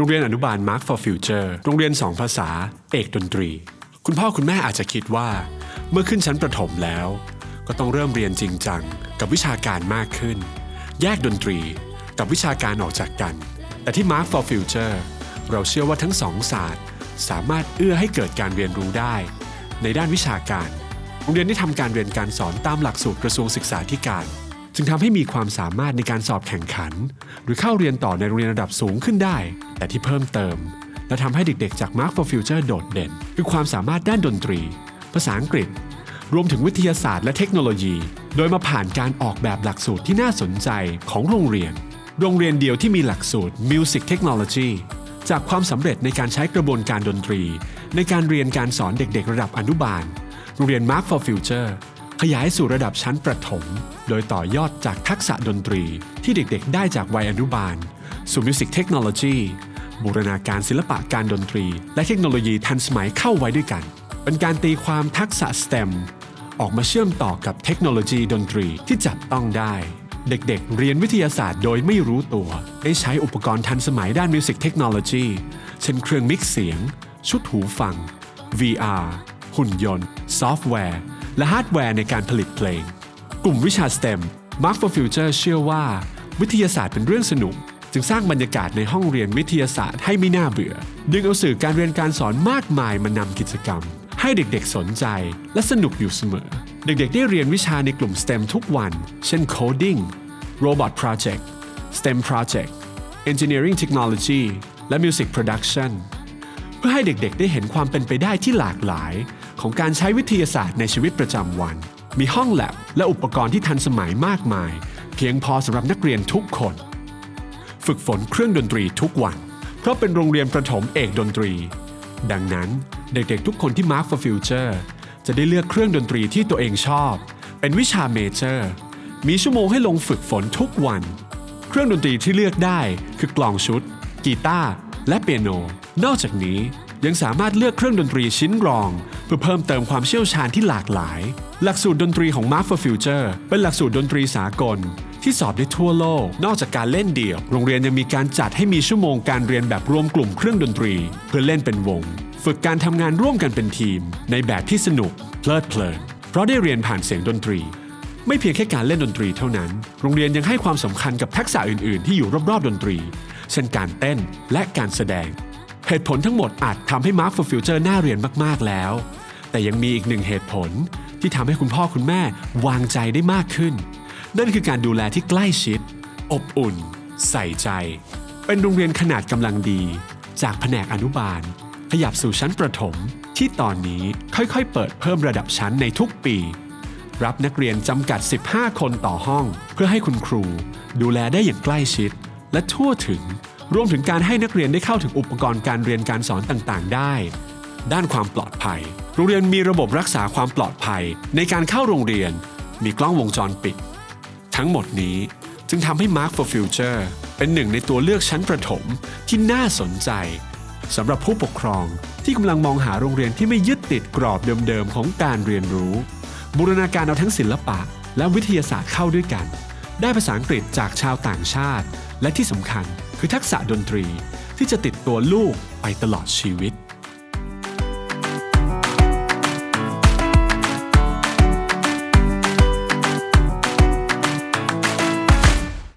โรงเรียนอนุบาล Mark for Future โรงเรียน 2 ภาษา เอกดนตรี คุณพ่อคุณแม่อาจจะคิดว่า เมื่อขึ้นชั้นประถมแล้ว ก็ต้องเริ่มเรียนจริงจังกับวิชาการมากขึ้น แยกดนตรีกับวิชาการออกจากกัน แต่ที่ Mark for Future เราเชื่อว่าทั้งสองศาสตร์ สามารถเอื้อให้เกิดการเรียนรู้ได้ ในด้านวิชาการ โรงเรียนได้ทำการเรียนการสอนตามหลักสูตรกระทรวงศึกษาธิการ จึงทำให้มีความสามารถในการสอบแข่งขัน หรือเข้าเรียนต่อในโรงเรียนระดับสูงขึ้นได้ แต่ที่เพิ่มเติม และทำให้เด็กๆจาก Mark for Future โดดเด่น คือความสามารถด้านดนตรี ภาษาอังกฤษ รวมถึงวิทยาศาสตร์และเทคโนโลยี โดยมาผ่านการออกแบบหลักสูตรที่น่าสนใจของโรงเรียน โรงเรียนเดียวที่มีหลักสูตร Music Technology จากความสำเร็จในการใช้กระบวนการดนตรี ในการเรียนการสอนเด็กๆ ระดับอนุบาล โรงเรียน Mark for Future ขยายสู่ระดับชั้นประถม โดยต่อยอดจากทักษะดนตรีที่เด็กๆ ได้จากวัยอนุบาล สู่ Music Technology บูรณาการศิลปะการดนตรี และเทคโนโลยีทันสมัยเข้าไว้ด้วยกัน เป็นการตีความทักษะ STEM ออกมาเชื่อมต่อกับเทคโนโลยีดนตรีที่จับต้องได้ เด็กๆ เรียนวิทยาศาสตร์โดยไม่รู้ตัว ได้ใช้อุปกรณ์ทันสมัยด้าน Music Technology เช่นเครื่องมิกซ์เสียง ชุดหูฟัง VR หุ่นยนต์ ซอฟต์แวร์ และฮาร์ดแวร์ในการผลิตเพลง กลุ่มวิชา STEM Mark for Future เชื่อว่า วิทยาศาสตร์เป็นเรื่องสนุก จึงสร้างบรรยากาศในห้องเรียนวิทยาศาสตร์ให้ไม่น่าเบื่อ ดึงเอาสื่อการเรียนการสอนมากมายมานำกิจกรรม ให้เด็กๆสนใจและสนุกอยู่เสมอ เด็กๆ ได้เรียนวิชาในกลุ่ม STEM ทุกวัน เช่น Coding Robot Project STEM Project Engineering Technology และ Music Production เพื่อให้เด็กๆ ได้เห็นความเป็นไปได้ที่หลากหลาย ของการใช้วิทยาศาสตร์ในชีวิตประจำวัน มีห้องแลบและอุปกรณ์ที่ทันสมัยมากมาย เพียงพอสำหรับนักเรียนทุกคน ฝึกฝนเครื่องดนตรีทุกวัน เพราะเป็นโรงเรียนประถมเอกดนตรี ดังนั้นเด็กๆทุกคนที่ Mark for Future จะได้เลือกเครื่องดนตรีที่ตัวเองชอบ เป็นวิชาเมเจอร์ มีชั่วโมงให้ลงฝึกฝนทุกวัน เครื่องดนตรีที่เลือกได้คือกลองชุด กีตาร์และเปียโน นอกจากนี้ ยังสามารถเลือกเครื่องดนตรีชิ้นรอง เพื่อเพิ่มเติมความเชี่ยวชาญที่หลากหลาย หลักสูตรดนตรีของ Mark for Future เป็นหลักสูตรดนตรีสากล ที่สอบได้ทั่วโลก นอกจากการเล่นเดี่ยว โรงเรียนยังมีการจัดให้มีชั่วโมงการเรียนแบบรวมกลุ่มเครื่องดนตรี เพื่อเล่นเป็นวง ฝึกการทำงานร่วมกันเป็นทีม ในแบบที่สนุกเพลิดเพลินเพราะได้เรียนผ่านเสียงดนตรี ไม่เพียงแค่การเล่นดนตรีเท่านั้น โรงเรียนยังให้ความสำคัญกับทักษะอื่น ๆ ที่อยู่รอบ ๆ ดนตรี เช่นการเต้นและการแสดง เหตุผลทั้งหมดอาจทำให้ Mark for Future น่าเรียนมาก ๆ แล้ว แต่ยังมีอีกหนึ่งเหตุผลที่ทำให้คุณพ่อคุณแม่วางใจได้มากขึ้น นั่นคือการดูแลที่ใกล้ชิด อบอุ่น ใส่ใจ เป็นโรงเรียนขนาดกำลังดี จากแผนกอนุบาล ขยับสู่ชั้นประถม ที่ตอนนี้ค่อยๆ เปิดเพิ่มระดับชั้นในทุกปี รับนักเรียนจำกัด 15 คนต่อห้อง เพื่อให้คุณครู ดูแลได้อย่างใกล้ชิด และทั่วถึง รวมถึงการให้นักเรียนได้เข้าถึงอุปกรณ์การเรียนการสอนต่างๆ ได้ ด้านความปลอดภัย โรงเรียนมีระบบรักษาความปลอดภัย ในการเข้าโรงเรียน มีกล้องวงจรปิด ทั้งหมดนี้จึงทำให้ Mark for Future เป็นหนึ่งในตัวเลือกชั้นประถมที่น่าสนใจสำหรับผู้ปกครองที่กำลังมองหาโรงเรียนที่ไม่ยึดติดกรอบเดิมๆของการเรียนรู้ บูรณาการเอาทั้งศิลปะ และวิทยาศาสตร์เข้าด้วยกัน ได้ภาษาอังกฤษจากชาวต่างชาติ และที่สำคัญคือทักษะดนตรีที่จะติดตัวลูกไปตลอดชีวิต